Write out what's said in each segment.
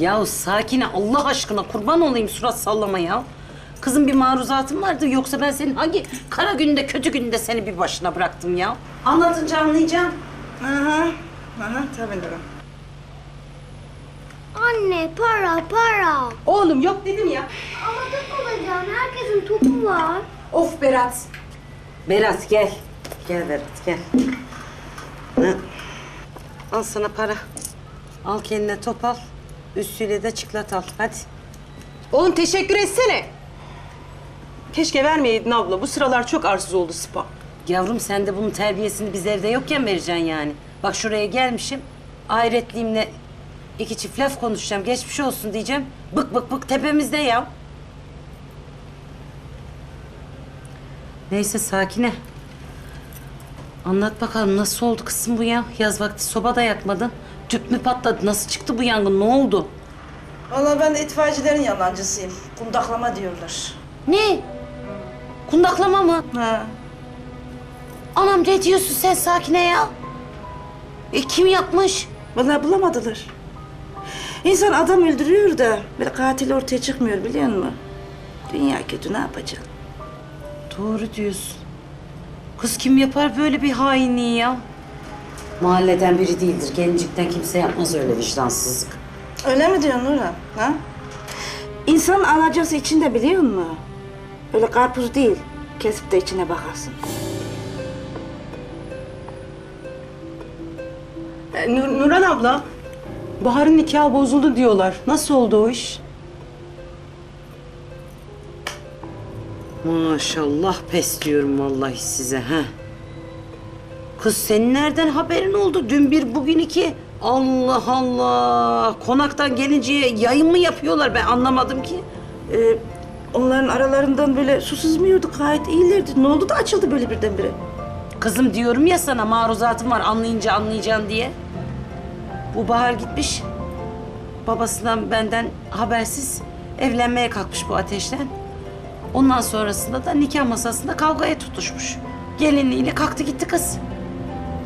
Ya sakine Allah aşkına kurban olayım surat sallama ya. Kızım bir maruzatın vardı yoksa ben senin hangi kara günde kötü günde seni bir başına bıraktım ya. Anlatınca anlayacağım. Aha, aha tabii Nurhan. Anne para para. Oğlum yok dedim ya. Ama top alacağım. Herkesin topu var. Of Berat. Berat gel. Gel Berat gel. Hı. Al sana para. Al kendine top al. Üstüyle de çiklat al. Hadi. Oğlum teşekkür etsene. Keşke vermeyeydin abla. Bu sıralar çok arsız oldu spa. Yavrum sen de bunun terbiyesini biz evde yokken vereceksin yani. Bak şuraya gelmişim. Ahiretliğimle iki çift laf konuşacağım. Geçmiş olsun diyeceğim. Bık bık bık tepemizde ya. Neyse sakine. Anlat bakalım nasıl oldu kızım bu ya? Yaz vakti soba da yakmadın. Tüp mü patladı? Nasıl çıktı bu yangın? Ne oldu? Vallahi ben itfaiyecilerin yalancısıyım. Kundaklama diyorlar. Ne? Kundaklama mı? Ha. Anam ne diyorsun sen sakine ya? E kim yapmış? Vallahi bulamadılar. İnsan adam öldürüyor da böyle katil ortaya çıkmıyor biliyor musun? Dünya kötü ne yapacaksın? Doğru diyorsun. Kız kim yapar böyle bir hainliği ya? Mahalleden biri değildir. Gencikten kimse yapmaz öyle vicdansızlık. Öyle mi diyorsun Nurhan? Ha? İnsanın alacası içinde biliyor musun? Öyle karpuz değil. Kesip de içine bakarsın. E, Nur- Nurhan abla. Bahar'ın nikahı bozuldu diyorlar. Nasıl oldu o iş? Maşallah pes diyorum vallahi size ha. Kız senin nereden haberin oldu? Dün bir bugün iki. Allah Allah. Konaktan gelinceye yayın mı yapıyorlar? Ben anlamadım ki. Ee, onların aralarından böyle su sızmıyordu. Gayet iyilerdi. Ne oldu da açıldı böyle birdenbire? Kızım diyorum ya sana maruzatım var anlayınca anlayacaksın diye. Bu Bahar gitmiş. Babasından benden habersiz evlenmeye kalkmış bu ateşten. Ondan sonrasında da nikah masasında kavgaya tutuşmuş. Gelinliğiyle kalktı gitti kız.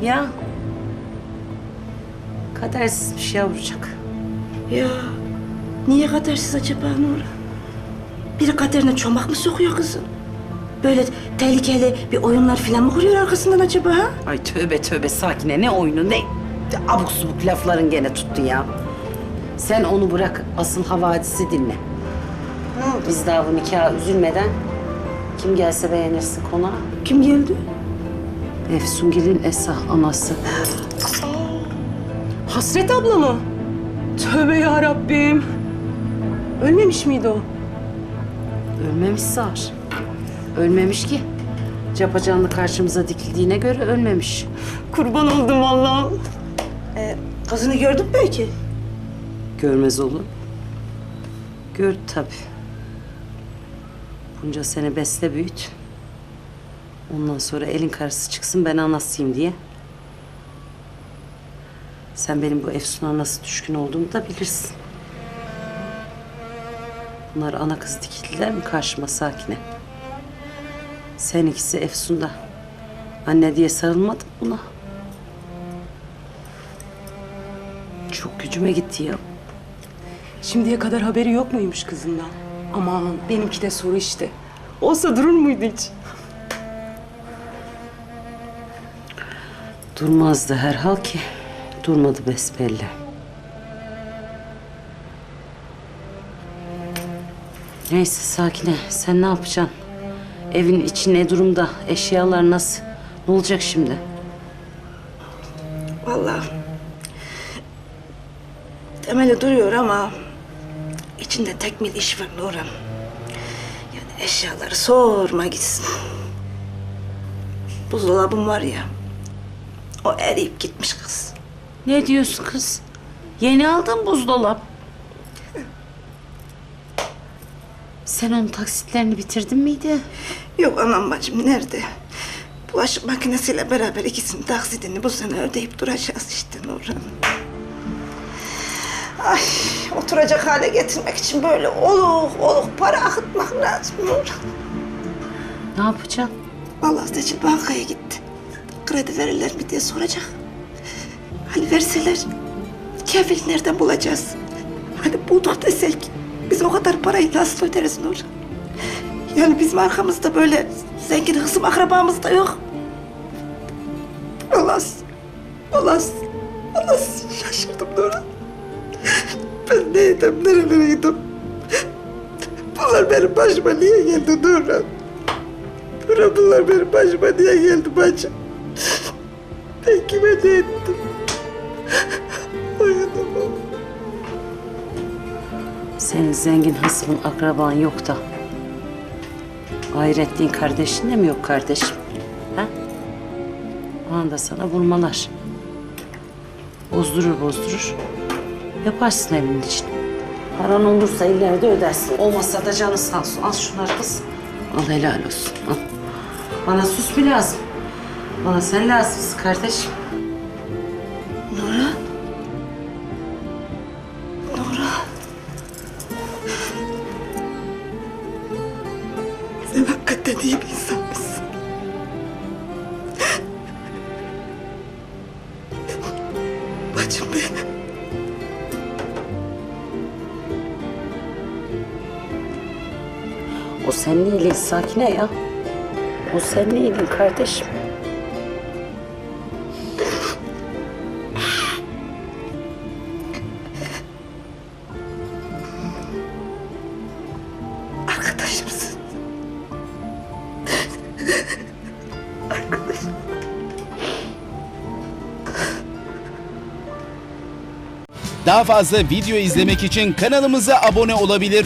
Ya. Kadersizmiş yavrucak. Ya niye kadersiz acaba Nurhan? Biri kaderine çomak mı sokuyor kızım? Böyle tehlikeli bir oyunlar falan mı kuruyor arkasından acaba ha? Ay tövbe tövbe sakine ne oyunu ne abuk subuk lafların gene tuttu ya. Sen onu bırak asıl havadisi dinle. Ne oldu? Biz daha bu nikaha üzülmeden kim gelse beğenirsin konağa. Kim geldi? Efsungil'in Esah anası. Hasret abla mı? Tövbe ya Rabbim. Ölmemiş miydi o? Ölmemiş Sar. Ölmemiş ki. Capacanlı karşımıza dikildiğine göre ölmemiş. Kurban oldum vallahi. Ee, kızını gördün mü belki? Görmez olur. Gördü tabii. Bunca sene besle büyüt. Ondan sonra elin karısı çıksın ben anasıyım diye. Sen benim bu Efsun'a nasıl düşkün olduğumu da bilirsin. Bunlar ana kız dikildiler mi karşıma sakine? Sen ikisi Efsun'da. Anne diye sarılmadın buna. Çok gücüme gitti ya. Şimdiye kadar haberi yok muymuş kızından? Aman benimki de soru işte. Olsa durur muydu hiç? Durmazdı herhal ki. Durmadı besbelli. Neyse sakine sen ne yapacaksın? Evin içi ne durumda? Eşyalar nasıl? Ne olacak şimdi? Vallahi temeli duruyor ama içinde tekmil iş var Nurhan. Yani eşyaları sorma gitsin. Buzdolabım var ya, o eriyip gitmiş kız. Ne diyorsun kız? Yeni aldın buzdolap. Sen onun taksitlerini bitirdin miydi? Yok anam bacım nerede? Bulaşık makinesiyle beraber ikisinin taksidini bu sene ödeyip duracağız işte Nurhan. Ay oturacak hale getirmek için böyle oluk oluk para akıtmak lazım Nurhan. Ne yapacaksın? Allah Seçil bankaya gitti. Kredi verirler mi diye soracak. Hani verseler kefil nereden bulacağız? Hani bulduk desek biz o kadar parayı nasıl öderiz Nur? Yani bizim arkamızda böyle zengin hısım akrabamız da yok. Olas. Olas. Olas. Şaşırdım Nurhan. Ben neydim, nerelere gittim? Bunlar benim başıma niye geldi Nurhan? Nurhan bunlar benim başıma niye geldi bacım? Ben kime ne ettim? Uyanamam. Senin zengin hısmın akraban yok da. Hayrettin kardeşin de mi yok kardeşim? Ha? Ona da sana vurmalar. Bozdurur bozdurur. Yaparsın evin için. Paran olursa ileride ödersin. Olmazsa da canı sağ olsun. Al şunları kız. Al helal olsun. Al. Bana sus mu lazım? Bana sen lazımsın kardeşim. Nurhan. Nurhan. Sen hakikaten iyi bir insanmışsın. Bacım benim. O senin iyiliğin sakine ya. O senin iyiliğin kardeşim. Arkadaşımsın. Arkadaşım. Daha fazla video izlemek için kanalımıza abone olabilir.